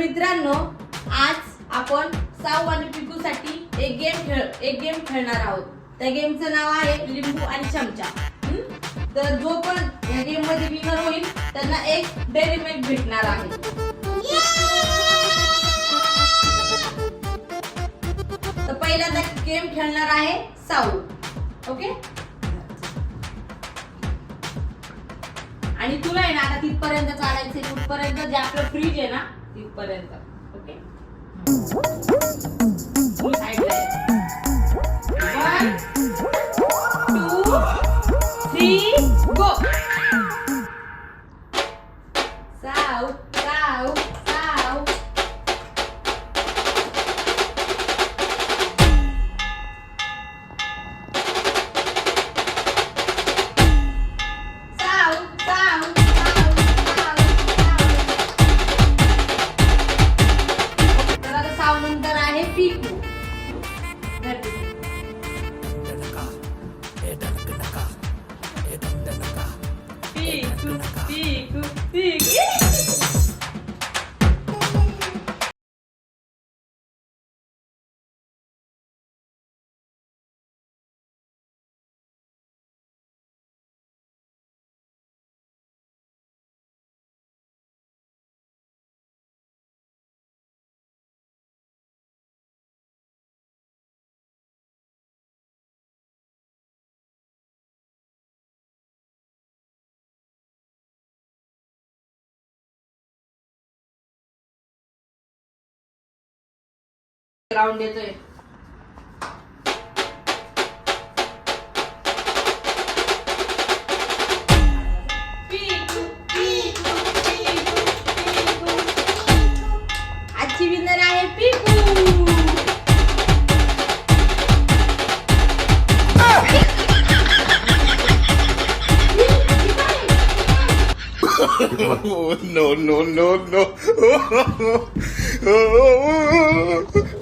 मित्रांनो आज आपण साऊ आणि पिकूसाठी एक गेम खेळ एक गेम खेळणार आहोत. त्या गेमचं नाव आहे लिंबू आणि चमचा. तर जो पण या गेममध्ये विनर होईल त्यांना एक डेअरी मिल्क भेटणार आहे. तर पहिल्यांदा गेम खेळणार आहे साऊ. ओके आणि तुला आहे ना आता तिथपर्यंत चालायचं कुठपर्यंत जे आपलं फ्रीज आहे ना तिथपर्यंत ओके? Two, three, go. साऊ साऊ साऊ. पिकू पिकू पिकू राऊंड येतोय पिकू, पिकू, पिकू, आजची विनर आहे पिकू oh, no no no no.